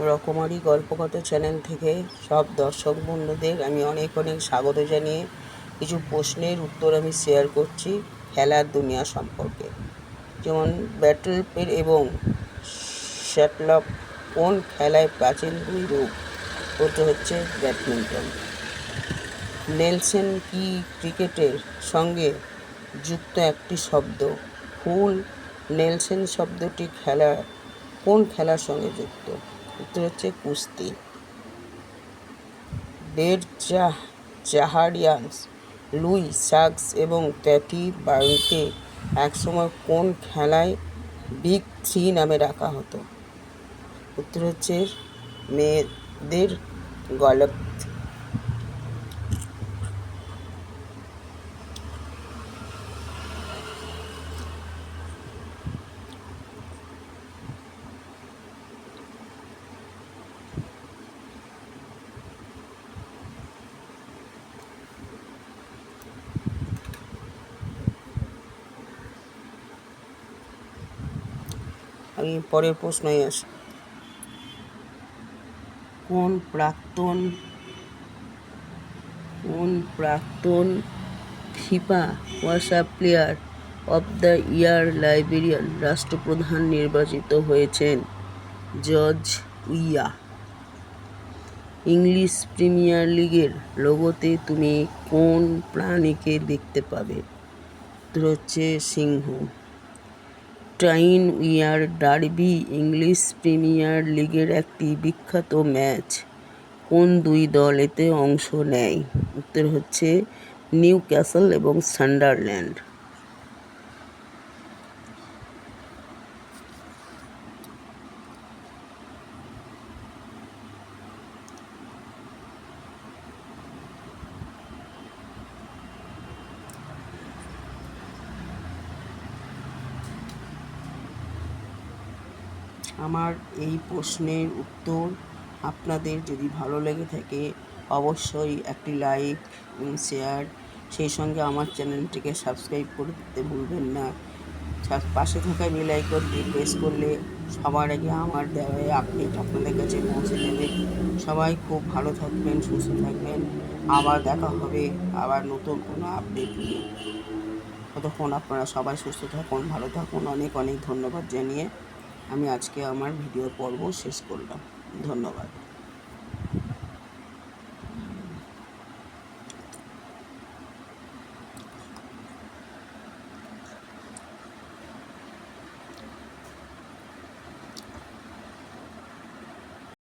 রকমারি গল্পকথা চ্যানেল থেকে সব দর্শক বন্ধুদের আমি অনেক অনেক স্বাগত জানিয়ে কিছু প্রশ্নের উত্তর আমি শেয়ার করছি খেলার দুনিয়া সম্পর্কে। যেমন ব্যাটল পের এবং শ্যাটলক কোন খেলায় প্রাচীন দুই রূপ? ওটা হচ্ছে ব্যাডমিন্টন। নেলসন কি ক্রিকেটের সঙ্গে যুক্ত একটি শব্দ? ফুল নেলসন শব্দটি খেলা কোন খেলার সঙ্গে যুক্ত? উত্তর হচ্ছে কুস্তি। ডেড চাহ চাহারিয়ানস, লুই সাক্স এবং ট্যাটি বার্নকে একসময় কোন খেলায় বিগ থ্রি নামে রাখা হতো? উত্তর হচ্ছে মেয়েদের গলফ। আমি পরের প্রশ্নে আসি। কোন প্রাক্তন কোন প্রাক্তন FIFA world player of the year Liberian রাষ্ট্রপ্রধান নির্বাচিত হয়েছেন? জর্জ উইয়া। ইংলিশ প্রিমিয়ার লিগের লোগোতে তুমি কোন প্রাণীকে দেখতে পাবে? হচ্ছে সিংহ। Tyne Wear derby English Premier লিগের একটি বিখ্যাত ম্যাচ। কোন দুই দল এতে অংশ নেয়? উত্তর হচ্ছে নিউ ক্যাসল এবং সান্ডারল্যান্ড। আমার এই প্রশ্নের উত্তর আপনাদের যদি ভালো লেগে থাকে, অবশ্যই একটি লাইক শেয়ার। সেই সঙ্গে আমার চ্যানেলটিকে সাবস্ক্রাইব করে দিতে ভুলবেন না। পাশে থাকা বেল আইকনটি প্রেস করলে সবার আগে আমার দেওয়া আপডেট আপনাদের কাছে পৌঁছে যাবে। সবাই খুব ভালো থাকবেন, সুস্থ থাকবেন। আবার দেখা হবে আবার নতুন কোনো আপডেট নিয়ে। ততক্ষণ আপনারা সবাই সুস্থ থাকুন, ভালো থাকুন। অনেক অনেক ধন্যবাদ জানিয়ে আমি আজকে আমার ভিডিও পর্ব শেষ করলাম। ধন্যবাদ।